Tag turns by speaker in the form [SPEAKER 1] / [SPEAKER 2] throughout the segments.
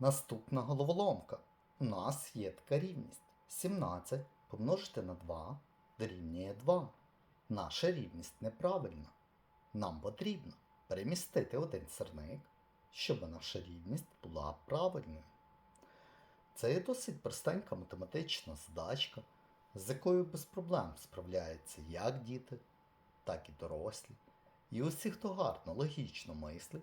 [SPEAKER 1] Наступна головоломка. У нас є така рівність. 17 помножити на 2 дорівнює 2. Наша рівність неправильна. Нам потрібно перемістити один сирник, щоб наша рівність була правильною. Це є досить простенька математична задачка, з якою без проблем справляються як діти, так і дорослі. І усі, хто гарно логічно мислить,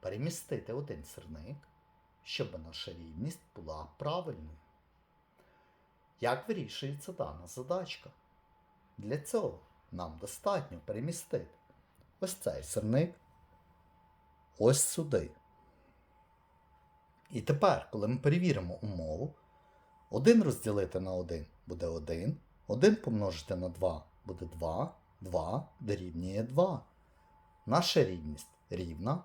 [SPEAKER 1] перемістити один сирник, щоб наша рівність була правильною. Як вирішується дана задачка? Для цього нам достатньо перемістити ось цей сирник ось сюди. І тепер, коли ми перевіримо умову, 1 розділити на 1 буде 1, 1 помножити на 2 буде 2, 2 дорівнює 2. Наша рівність рівна,